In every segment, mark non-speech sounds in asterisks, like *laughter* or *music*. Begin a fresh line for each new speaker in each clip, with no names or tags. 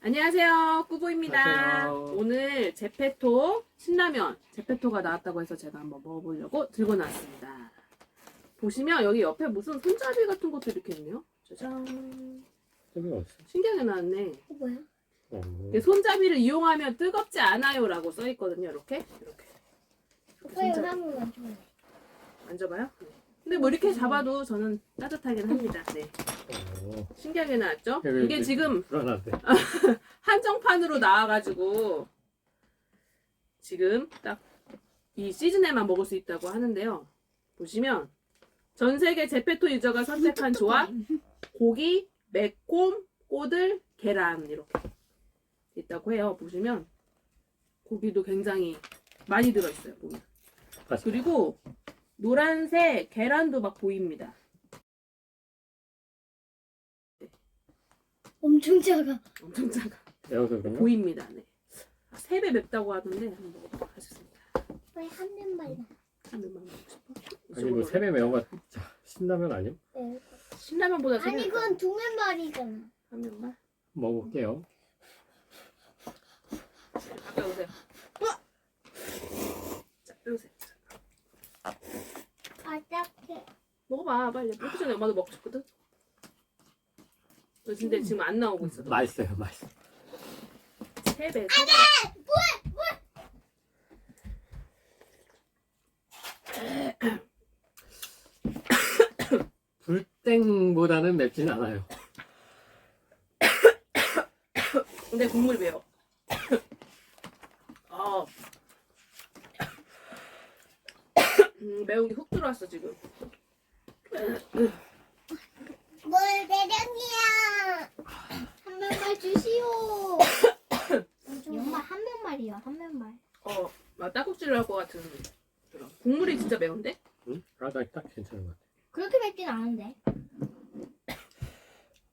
안녕하세요. 꾸보입니다.
안녕하세요.
오늘 제페토 신라면 제페토가 나왔다고 해서 제가 한번 먹어보려고 들고 나왔습니다. 보시면 여기 옆에 무슨 손잡이 같은 것도 이렇게 있네요. 짜잔. 신기하게 나왔네.
어, 뭐야?
어.
근데 손잡이를 이용하면 뜨겁지 않아요라고 써 있거든요. 이렇게 이렇게
오빠 이거 한번 만져봐.
만져봐요. 네. 근데 뭐 이렇게 잡아도 저는 따뜻하긴 합니다. 네.
어.
신기하게 나왔죠?
여기
이게 지금
불안한데. *laughs*
한정판으로 나와가지고 지금 딱 이 시즌에만 먹을 수 있다고 하는데요. 보시면 전 세계 제페토 유저가 선택한 조합 고기, 매콤, 꼬들, 계란 이렇게 있다고 해요. 보시면 고기도 굉장히 많이 들어있어요. 보면. 그리고 노란색 계란도 막 보입니다.
엄청 작아.
엄청 작아.
매워서?
보입니다. 네. 세 배 맵다고 하던데 한번 먹어보도록 하겠습니다.
왜한 면만
한 입만 먹고 싶어.
아니 뭐 세배 매운 거 진짜 신라면 아니요?
네.
신라면보다 세
아니
배.
그건 두 면만이잖아.
한 명만.
먹어볼게요.
가까이 오세요. 어! 자, 빼오세요.
바닥에.
먹어봐, 빨리. 먹기 전에 엄마도 먹고 싶거든. 너 근데 지금 안 나오고 있어. 너.
맛있어요, 맛있어.
세 배, 세 배.
불땡보다는 맵진 않아요.
근데 국물이 매워. 어. 음, 매운 게 훅 들어왔어 지금.
뭘 대령이야. 한 면만 주시오. *coughs* 정말 한 면말이야. 한 면말.
어, 막 딱국질 날것 같은. 그런. 국물이 진짜 매운데?
응? 아, 나딱 괜찮은 것 같아.
그렇게 맵진 않은데.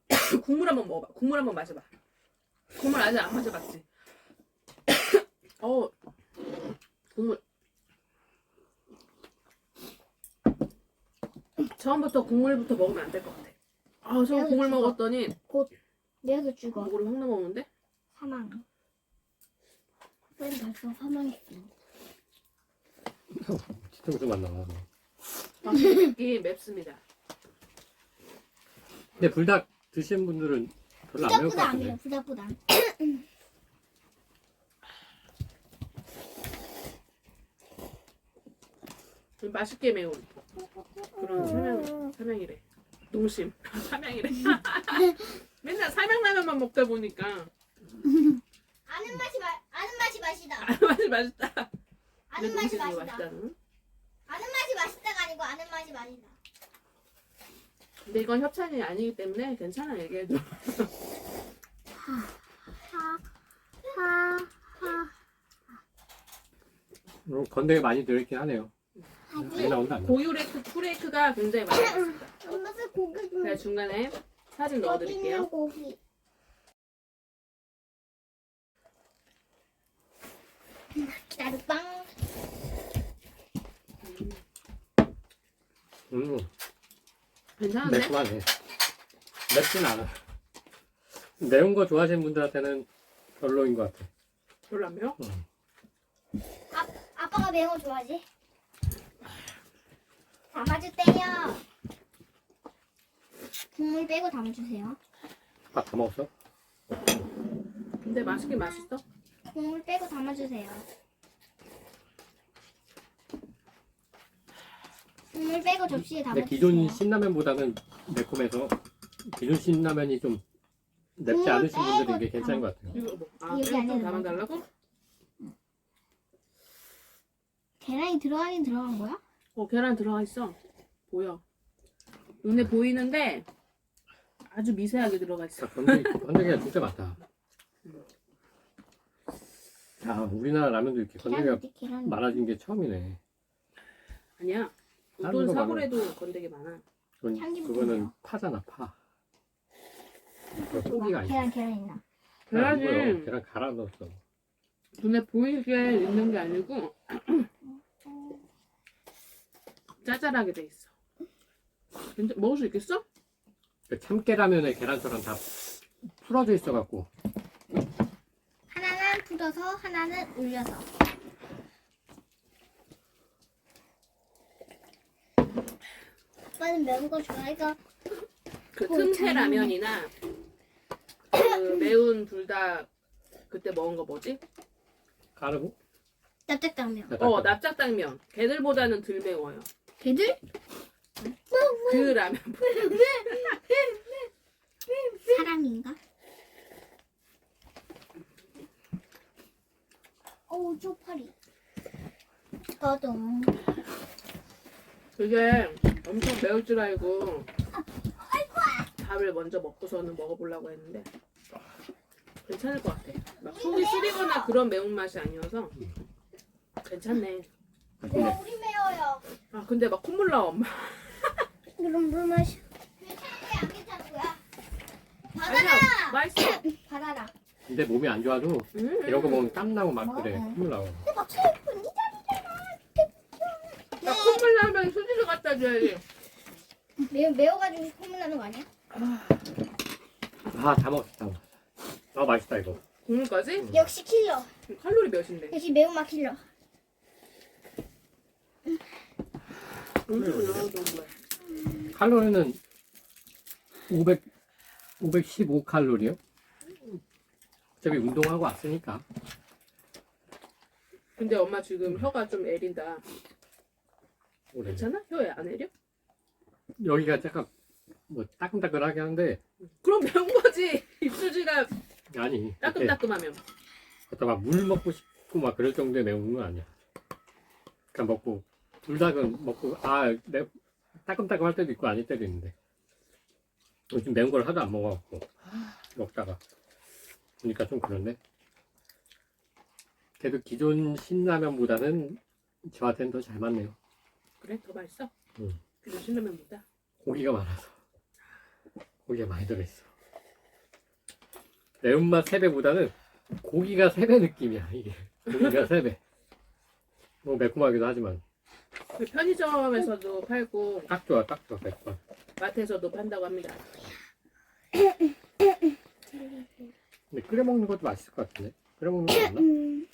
*coughs*
국물 한번 먹어봐. 국물 한번 마셔봐. 국물 아직 안 마셔봤지? *coughs* 어, 국물. 처음부터 국물부터 먹으면 안 될 것 같아. 아,
내가
국물
죽어.
먹었더니
내가 죽어.
목으로 확 넘어오는데?
사망. 왜 벌써 사망했어? *laughs*
뒤통수 맛 나와.
아, 맵기 *laughs* 맵습니다.
근데 불닭 드시는 분들은 별로 안 매울 것
부작보다 안 매워.
같은데.
부작보다.
좀 맛있게 매운 그런 삼양, 삼양이래. 농심. *laughs* 삼양이래. *laughs* 맨날 삼양라면만 먹다 보니까
아는 맛이 마, 아는 맛이 맛이다.
맛이 맛있다.
아는
근데
맛이
농심이
맛이다.
맛있다는.
아는 맛이 맛있다가 아니고 아는 맛이 맛이다.
근데 이건 협찬이 아니기 때문에 괜찮아 얘기해줘.
하하하
음, 건더기 많이 들어있긴 하네요.
고유레크 쿠레이크가 굉장히 맛있습니다.
엄마 그 고기 좀
제가 중간에 사진 넣어드릴게요.
고기. 기다려빵.
음,
괜찮은데?
매콤하네. 맵진 않아. 매운 거 좋아하시는 분들한테는 별로인 것 같아.
별로 안 매워?
음.
아, 아빠가 매운 거 좋아하지? 담아주세요. 국물 빼고 담아주세요.
밥다 먹었어?
근데 맛있긴 맛있어.
국물 빼고 담아주세요. 국물 빼고 접시에
근데
담아주세요.
기존 신라면보다는 매콤해서 기존 신라면이 좀 맵지 않으신 분들은 이게
빼고
괜찮은 것 같아요.
이거 뭐, 아,
여기 안에
좀. 담아달라고?
계란이 들어가긴 들어간 거야?
어, 계란 들어가 있어. 보여. 눈에 보이는데 아주 미세하게 들어가 있어.
건더기, 건더기가 진짜 많다. 야, 우리나라 라면도 이렇게
계란
건더기가
계란?
많아진 게 처음이네.
아니야.
다른 거
사골에도 건더기 많아.
그건, 그거는. 파잖아, 파. 그거 고기가 아니야.
계란 계란 있나?
안 보여.
계란이
계란 갈아 넣었어.
눈에 보이게 있는 게 아니고 짜잘하게 돼 있어. 괜찮, 먹을 수 있겠어?
그 참깨라면에 계란처럼 다 풀어져 있어갖고
풀어서 하나는 올려서. 오빠는 매운 거 좋아해서
그
어,
틈새
참.
라면이나 그 매운 불닭 그때 먹은 거 뭐지?
까르보?
납작당면.
어 납작당면. 걔들보다는 덜 매워요.
걔들?
그 라면.
사람인가? 어우 쪽팔이. 나도.
그게 엄청 매울 줄 알고 밥을 먼저 먹고서는 먹어보려고 했는데 괜찮을 것 같아. 막 속이 쓰리거나 그런 매운맛이 아니어서 괜찮네.
맛있네.
아 근데 막 콧물 나와 엄마.
그럼 물 마시. 괜찮은 거야 안 괜찮은 거야?
아니야
받아라.
맛있어.
받아라.
근데 몸이 안 좋아도
음.
이런 거 먹으면 땀 나고 막 그래.
뭐?
콧물 나고.
근데 막 슬픈 이 자리잖아.
나 콧물 나면 수지를 갖다 줘야지.
매워 매워가지고 콧물 나는 거 아니야?
아, 다 먹었어, 다 먹었어. 아, 맛있다, 이거.
국물까지?
역시 킬러.
칼로리 몇인데?
역시 매운맛 킬러.
칼로리는 500, 515 칼로리요? 어차피 운동하고 왔으니까.
근데 엄마 지금 혀가 좀 애린다.
오래.
괜찮아? 혀안 애려?
여기가 약간 뭐 따끔따끔하게 하는데
그럼 매운 거지. 입수지가
아니 이렇게
따끔따끔하면.
갖다 막 물 먹고 싶고 막 그럴 정도의 매운 건 아니야. 그냥 먹고 불닭은 먹고 아 매, 따끔따끔 할 때도 있고 아닐 때도 있는데 요즘 매운 걸 하도 안 먹어갖고 먹다가 보니까 좀 그런데 그래도 기존 신라면보다는 저한테는 더 잘 맞네요.
그래? 더 맛있어?
응.
그래 신라면보다.
고기가 많아서 고기가 많이 들어있어 매운맛 3배보다는 고기가 3배 느낌이야 이게 고기가 3배 뭐 매콤하기도 하지만
그 편의점에서도 팔고
딱 좋아 딱 좋아 매콤
마트에서도 판다고 합니다.
근데 끓여 먹는 것도 맛있을 것 같은데 끓여 먹는 거 맞나?
음.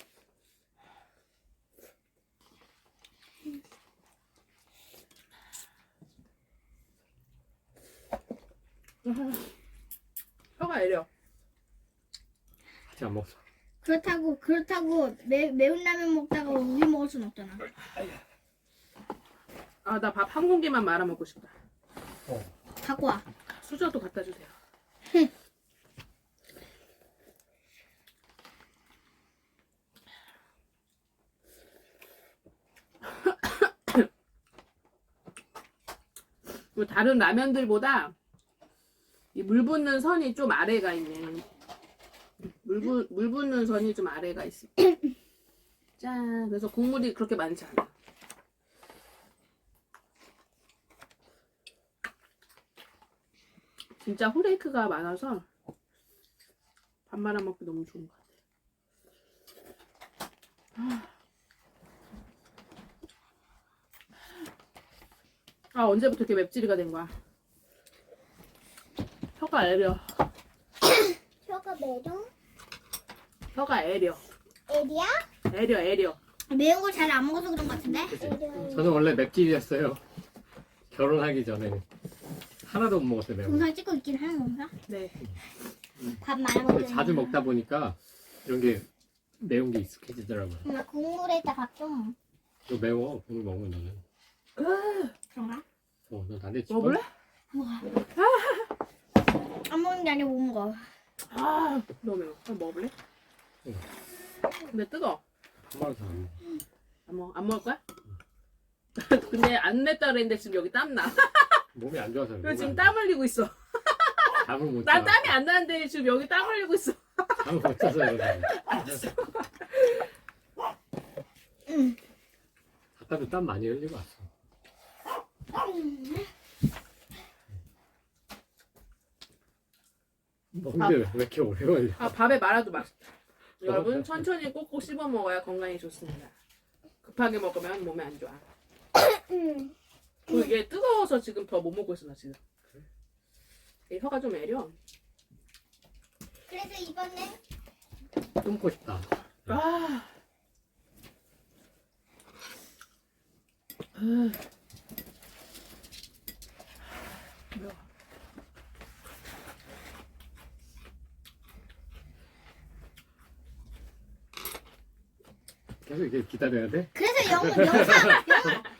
혀가 애려.
아직 안 먹었어
그렇다고 그렇다고 매, 매운 라면 먹다가 우유 먹을 순 없잖아.
아 나 밥 한 공기만 말아 먹고 싶다.
갖고 와.
수저도 갖다 주세요. *coughs* 뭐 다른 라면들보다 이 물 붓는 선이 좀 아래가 있네. 물, 부, 물 붓는 선이 좀 아래가 있어. *coughs* 짠. 그래서 국물이 그렇게 많지 않아. 진짜 후레이크가 많아서 밥 말아 먹기 너무 좋은 것 같아. 아 언제부터 이렇게 맵찔이가 된 거야? 혀가 애려.
혀가 매동?
혀가 애려.
에리야?
애려 애려.
매운 걸 잘 안 먹어서 그런 것 같은데?
그치? 저는 원래 맵찔이었어요 결혼하기 전에는 하나도 못 먹었어요 매운 거
동상 찍고 있긴 하는 건가?
네.
밥 말아
근데
먹는
자주 먹다 보니까 이런 게 매운 게 익숙해지더라고요
나 국물에다 밥 좀.
너 매워 국물 먹으면 너는
그런가?
어, 너 나한테 집어?
먹을래?
안 먹는 게 아니고 못 먹어.
아 너무 매워. 한번 먹어볼래?
응.
근데 뜨거.
한 마리 더안 먹어
안 먹, 안 먹을 거야? *laughs* 근데 안 냈다 그랬는데 지금 여기 땀 나. *laughs*
몸이 안 좋아서
그래서 지금 땀 흘리고 있어.
잠을
못난
자.
땀이 안 나는데 지금 여기 땀 흘리고 있어.
잠을 못 자서 그래
응.
아까도 땀 많이 흘리고 왔어 먹는데 왜 이렇게 오래 걸려
아 밥에 말아도 맛있다. 여러분 천천히 꼭꼭 씹어 먹어야 건강에 좋습니다. 급하게 먹으면 몸에 안 좋아.
응. *laughs*
그리고 이게 뜨거워서 지금 더 못 먹고 있어 나 지금. 이 혀가 좀 애려.
그래서 이번엔
끊고 싶다
아. 아.
계속 이렇게 기다려야 돼?
그래서 영, 영상 영, *laughs*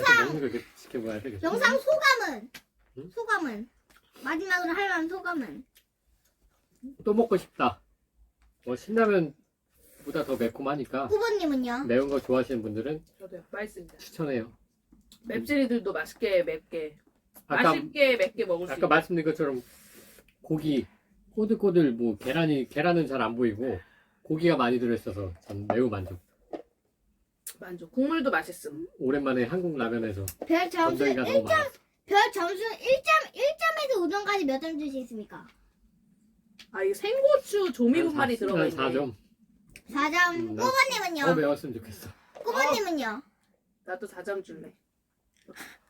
영상
이렇게 지켜봐야.
영상 소감은
응?
소감은 마지막으로 할 만한 소감은
또 먹고 싶다. 뭐 신라면 보다 더 매콤하니까
후보님은요?
매운 거 좋아하시는 분들은
저도요. 맛있습니다.
추천해요.
맵찔이들도 맛있게 맵게
아까
맛있게 맵게 먹을 수
아까
있는
말씀드린 것처럼 고기 꼬들꼬들 뭐 계란이 계란은 잘 안 보이고 고기가 많이 들어있어서 전 매우 만족.
만족. 국물도 맛있음.
오랜만에 한국 라면에서
별 점수
건더기가 너무 많았어.
별 점수 1점 1점에서 우동까지 몇점 주시겠습니까?
아, 이 생고추 조미 분말이 들어가 있네.
4점.
4점.
음, 난-? 더 매웠으면 좋겠어.
꾸버님은요?
나도 4점 줄래.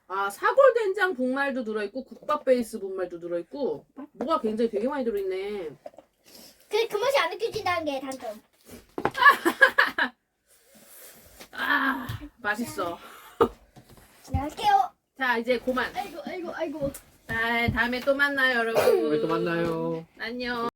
아, 사골 된장 분말도 들어있고 국밥 베이스 분말도 들어있고 뭐가 굉장히 되게 많이 들어있네.
그, 그 맛이 안 느껴진다는 게 단점. *laughs*
아, 맛있어.
지나갈게요.
자, 이제 그만.
아이고, 아이고, 아이고.
자, 다음에 또 만나요, 여러분.
다음에 또 만나요.
안녕.